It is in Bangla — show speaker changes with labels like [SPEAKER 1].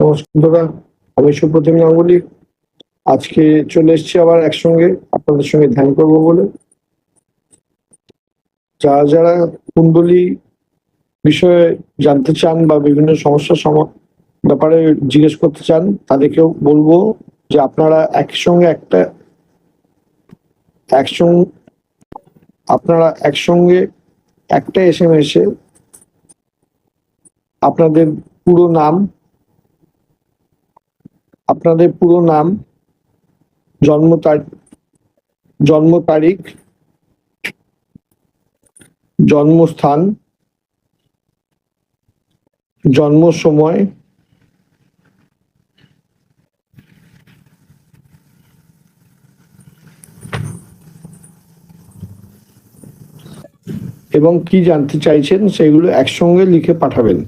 [SPEAKER 1] নমস্কার আমি সুপ্রতিম গাঙ্গুলি। আজকে চলে এসেছি আবার একসঙ্গে আপনাদের সঙ্গে ধ্যান করব বলে। যারা যারা কুণ্ডলী বিষয়ে জানতে চান বা বিভিন্ন সমস্যার ব্যাপারে জিজ্ঞেস করতে চান, তাদেরকেও বলব যে আপনারা একসঙ্গে একটা একসঙ্গে আপনারা একসঙ্গে একটা এস এম এসে আপনাদের পুরো নাম আপনাদের পুরো নাম, জন্ম তারিখ জন্ম তারিখ, জন্মস্থান জন্ম সময় এবং কি জানতে চাইছেন সেগুলো একসঙ্গে লিখে পাঠাবেন।